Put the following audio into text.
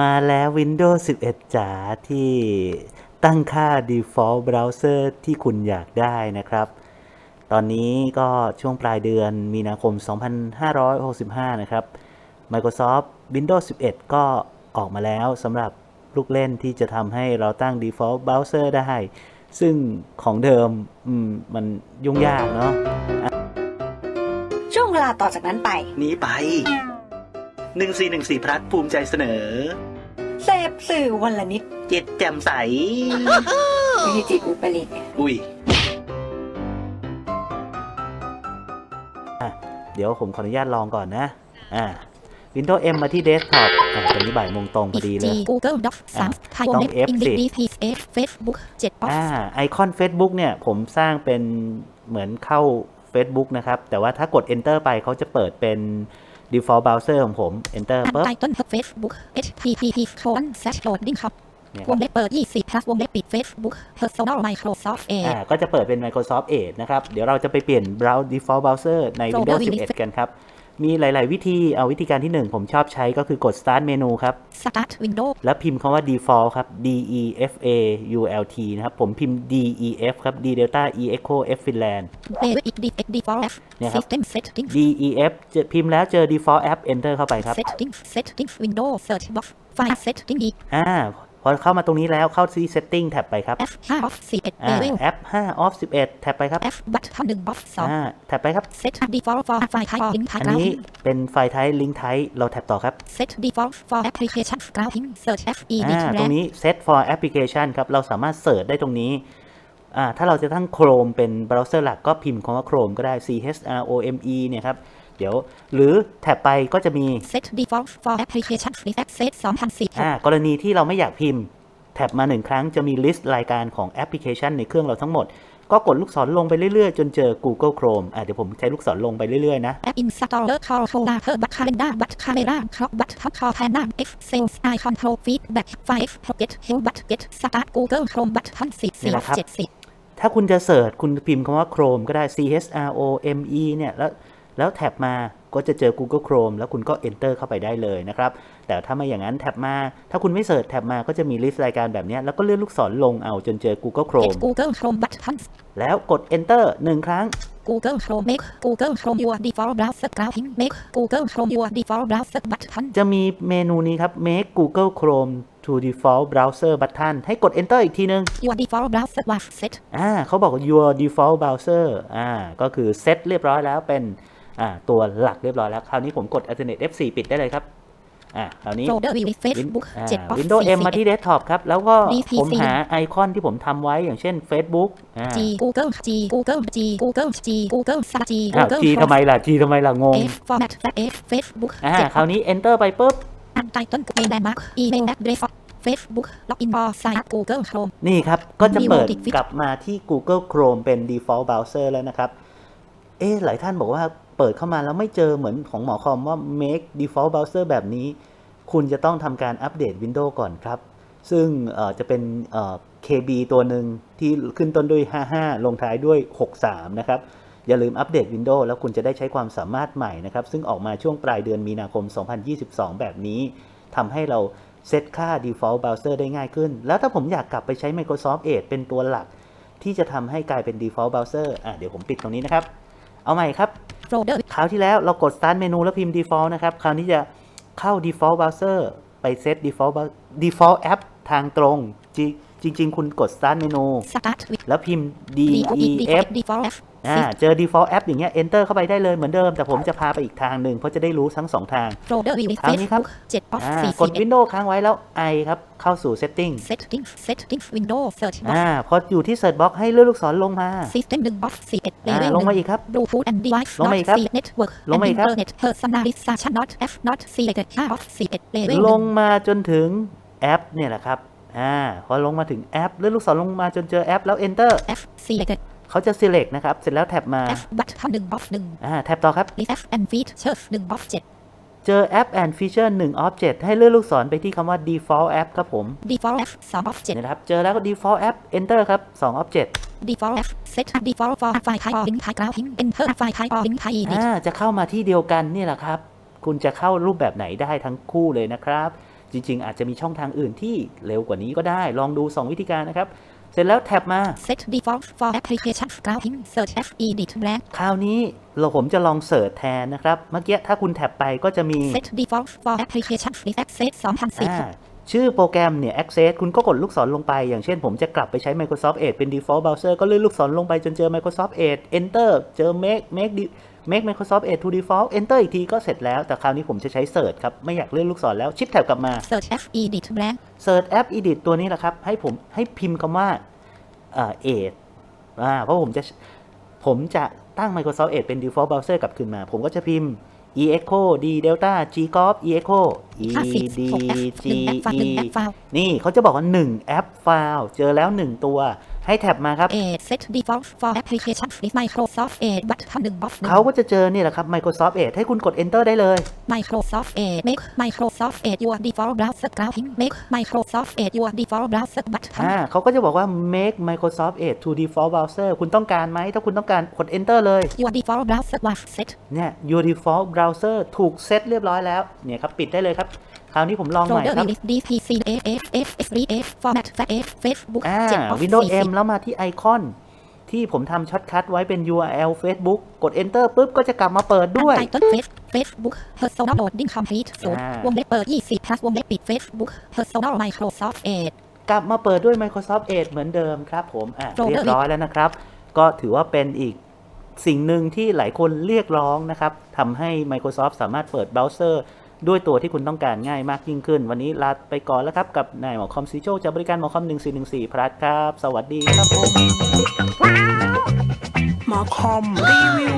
มาแล้ว Windows 11 จ๋าที่ตั้งค่า default browser ที่คุณอยากได้นะครับ ตอนนี้ก็ช่วงปลายเดือนมีนาคม 2565 นะครับ Microsoft Windows 11 ก็ออกมาแล้วสำหรับลูกเล่นที่จะทำให้เราตั้ง default browser ได้ ซึ่งของเดิมอืมมันยุ่งยากเนาะช่วงเวลาต่อจากนั้นไป นี้ไป 1414พลัดภูมิใจเสนอ เสพสื่อวันละนิดจิตแจ่มใสไม่ใช่จิตอุปริตอุ้ยเดี๋ยวผมขออนุญาตลองก่อนนะ อ่า Windows M มาที่ Desktop อ่าตอนนี้บ่ายโมงตรงพอดีเลย Google Docs อะ3ไทยต้วองงเล็บ F สิ English P F Facebook 7 Box อ่า ไอคอน Facebook เนี่ย ผมสร้างเป็นเหมือนเข้า Facebook นะครับ แต่ว่าถ้ากด Enter ไปเขาจะเปิดเป็น default browser ของผม Enter ปุ๊บไตเติ้ล Facebook http colon slash loading ครับเนี่ยวครับงเล็บเปิด 20 plus วงเล็บปิด Facebook Personal Microsoft Edge อ่าก็จะเปิดเป็น Microsoft Edge นะครับ เดี๋ยวเราจะไปเปลี่ยน browse default browser ใน Folder Windows Windows 11 กันครับ มีหลาย ๆ วิธี เอาวิธีการที่ 1 ผมชอบใช้ก็คือกด start menu ครับ Start Windows แล้วพิมพ์คำว่า default ครับ D E F A U L T นะครับ ผมพิมพ์ D E F ครับ D Delta E Echo F Finland David It Default App เนี่ยครับ System Setting D E F จะพิมพ์แล้วเจอ default app enter เข้าไปครับ Setting Setting Windows Search Box File Setting อีกอ่า พอเข้ามาตรงนี้แล้วเข้าที่ setting แท็บไปครับ F 5 off 11อ่า Level App 5 off 11 แท็บไปครับ F button 1 box อ่าแท็บไปครับ2 Set Default for File Type Link อั Type นนี้ Grouting เป็นไฟล์ type link type เราแท็บต่อครับ Set Default for Application Grouting Search F E อ่าตรงนี้ set for application ครับ เราสามารถเสิร์ชได้ตรงนี้อ่าถ้าเราจะตั้ง Chrome เป็นเบราว์เซอร์หลักก็พิมพ์คำว่า Chrome ก็ได้ C H R O M E เนี่ยครับ เดี๋ยว หรือแท็บไปก็จะมี Set Default for Application List Access 2016อ่ากรณีที่เราไม่อยากพิมพ์ แท็บมาหนึ่งครั้งจะมีลิสต์รายการของแอปพลิเคชันในเครื่องเราทั้งหมด ก็กดลูกศรลงไปเรื่อยๆ จนเจอ Google Chrome อ่าเดี๋ยวผมใช้ลูกศรลงไปเรื่อยๆ นะ App Installer Call Folder But Calendar But Camera Crop But Top Call Panel Excel Icon Pro Feedback File Get Help But Get Start Google Chrome Button นี่แหละครับ4 70ถ้าคุณจะเสิร์ชคุณพิมพ์คำว่า Chrome ก็ได้ C H R O M E เนี่ยแล้ว แล้วแท็บมาก็จะเจอ Google Chrome แล้วคุณก็ Enter เข้าไปได้เลยนะครับ แต่ถ้าไม่อย่างนั้นแท็บมา ถ้าคุณไม่เสิร์ชแท็บมาก็จะมีลิสต์รายการแบบเนี้ยแล้วก็เลื่อนลูกศรลงเอาจนเจอ Google Get Chrome Google Chrome Button แล้วกด Enter หนึ่งครั้ง Google Chrome Make Google Chrome Your Default Browser Grouting Make Google Chrome Your Default Browser Button จะมีเมนูนี้ครับ Make Google Chrome to default browser button ให้กด Enter อีกทีนึง Your Default Browser was set อ่าเขาบอกว่า your default browser อ่าก็คือเซตเรียบร้อยแล้วเป็นอ่า ตัวหลักเรียบร้อยแล้ว คราวนี้ผมกด Alternate F4 ปิดได้เลยครับอ่าคราวนี้ Folder with Facebook อ่า7 box Windows M มาที่ Desktop ครับ แล้วก็ DPC ผมหาไอคอนที่ผมทำไว้อย่างเช่น Facebook อ่า G Google G Google G Google G Google G อ้าว Google G ทำไมล่ะ G ทำไมล่ะ งง F format F Facebook อ่า7คราวนี้ Enter ไปปุ๊บอันไตเติ้ลเมนแลนด์มาร์กอีเมลแอดเดรสเฟซบุ๊กล็อกอินบอลไซต์ Google Chrome นี่ครับ ก็จะเปิด Default กลับมาที่ Google Chrome เป็น default browser แล้วนะครับ เอ๊ะหลายท่านบอกว่า เปิดเข้ามาแล้วไม่เจอเหมือนของหมอคอมว่า make default browser แบบนี้ คุณจะต้องทำการอัปเดต Windows ก่อนครับ ซึ่งจะเป็น KB ตัวหนึ่งที่ขึ้นต้นด้วย 55 ลงท้ายด้วย 63 นะครับ อย่าลืมอัปเดต Windows แล้วคุณจะได้ใช้ความสามารถใหม่นะครับ ซึ่งออกมาช่วงปลายเดือนมีนาคม 2022 แบบนี้ทำให้เราเซตค่า default browser ได้ง่ายขึ้น แล้วถ้าผมอยากกลับไปใช้ Microsoft Edge เป็นตัวหลัก ที่จะทำให้กลายเป็น default browser อะเดี๋ยวผมปิดตรงนี้นะครับ เอาใหม่ครับ โฟลเดอร์คราวที่แล้วเรากด start เมนูแล้วพิมพ์ default นะครับ คราวนี้จะเข้า default browser ไปเซต default brow- default app ทางตรง จริงจริง ๆ คุณกด start เมนูสตาร์ทวิดแล้วพิมพ์ดี def ดีฟ อลต์อ่าเจอ default app อย่างเงี้ย enter เข้าไปได้เลยเหมือนเดิม แต่ผมจะพาไปอีกทางหนึ่งเพราะจะได้รู้ทั้งสองทางโฟลเดอร์วิวคราวนี้ครับเจ็ดออฟอ่าสี่กดสิบเอ็ด Windows ค้างไว้แล้ว i ครับ เข้าสู่ setting เซตติ้งเซตติ้งวินโดว์เซิร์ชบ็อกอ่าพออยู่ที่ search box ให้เลื่อนลูกศรลงมาซิสเต็มหนึ่งบ็อกสี่เอ็ดเลอ่าเวลลงมาอีกครับบลูทูธแอนด์ดีไวซ์ลงมาอีกครับเน็ตเวิร์กลงมาอีกครับอินเทอร์เน็ตเพอร์ซันนาลิซาชัน not f not selected ห้าออฟสี่เอ็ดเลเวลลงมาจนถึงแอปเนี่ยแหละครับอ่าพอลงมาถึงแอปเลื่อนลูกศรลงมาจนเจอแอปแล้ว enter f selected เขาจะ select นะครับ เสร็จแล้วแท็บมา f บัตทอนหนึ่งออฟหนึ่งอ่าแท็บต่อครับ list f and features หนึ่งออฟเจ็ดเจอแอป and feature 1 object ให้เลื่อนลูกศรไปที่คำว่า default app ครับผม default f สองออฟเจ็ดเนี่ยนะครับ เจอแล้วก็ default app enter ครับ2 object default f set default for file type or link type grouting enter file type or link type edit อ่าจะเข้ามาที่เดียวกันนี่แหละครับ คุณจะเข้ารูปแบบไหนได้ทั้งคู่เลยนะครับ จริง ๆ อาจจะมีช่องทางอื่นที่เร็วกว่านี้ก็ได้ ลองดู 2 วิธีการนะครับ เสร็จแล้วแท็บมา set default for application scouting search f edit blank คราวนี้เราผมจะลองเสิร์ชแทนนะครับ เมื่อกี้ถ้าคุณแท็บไปก็จะมี set default for application list access อ่า2010 ชื่อโปรแกรมเนี่ย Access คุณก็กดลูกศรลงไป อย่างเช่นผมจะกลับไปใช้ Microsoft Edge เป็น default browser ก็เลื่อนลูกศรลงไปจนเจอ Microsoft Edge Enter เจอ make make di- make Microsoft Edge to default Enter อีกทีก็เสร็จแล้วแต่คราวนี้ผมจะใช้ Search ครับ ไม่อยากเลื่อนลูกศรแล้วชิปแท็บกลับมา search f edit blank Search App Edit ตัวนี้แหละครับ ให้ผมให้พิมพ์คำว่าเอ่อ Edge อ่าเพราะผมจะผมจะตั้ง Microsoft Edge เป็น default browser กลับคืนมา ผมก็จะพิมพ์ e echo d delta g golf e echo e 50 d 6 f g 1 app file 1 e app file นี่เขาจะบอกว่า 1 แอปไฟล์เจอแล้ว 1 ตัว ให้แท็บมาครับ Edge set default for application list Microsoft Edge button 1 box เขาก็จะเจอนี่แหละครับ Microsoft Edge ให้คุณกด Enter ได้เลย1 Microsoft Edge make Microsoft Edge your default browser scouting make Microsoft Edge your default browser button อ่าเขาก็จะบอกว่า make Microsoft Edge to default browser คุณต้องการไหม ถ้าคุณต้องการกด Enter เลย your default browser was set เนี่ย your default browser ถูกเซตเรียบร้อยแล้ว เนี่ยครับ ปิดได้เลยครับ คราวนี้ผมลองใหม่ folder ครับ release dpc f f f f format f Facebook อ่า7 of Windows 40 M แล้วมาที่ไอคอน ที่ผมทำช็อตคัทไว้เป็น URL Facebook กด Enter ปุ๊บ ก็จะกลับมาเปิดด้วย Title Face Facebook Personal Loading Complete ศูนย์อ่าวงเล็บเปิด 20 plus วงเล็บปิด Facebook Personal Microsoft Edge กลับมาเปิดด้วย Microsoft Edge เหมือนเดิมครับผมอะ Folder เรียบร้อยแล้วนะครับ ก็ถือว่าเป็นอีกสิ่งหนึ่งที่หลายคนเรียกร้องนะครับทำให้ Microsoft สามารถเปิดเบราว์เซอร์ ด้วยตัวที่คุณต้องการง่ายมากยิ่งขึ้น วันนี้ลาไปก่อนแล้วครับ กับนายหมอคอมซีโชจากบริการหมอคอม 1414 พลัสครับ สวัสดีครับผมหมอคอมรีวิว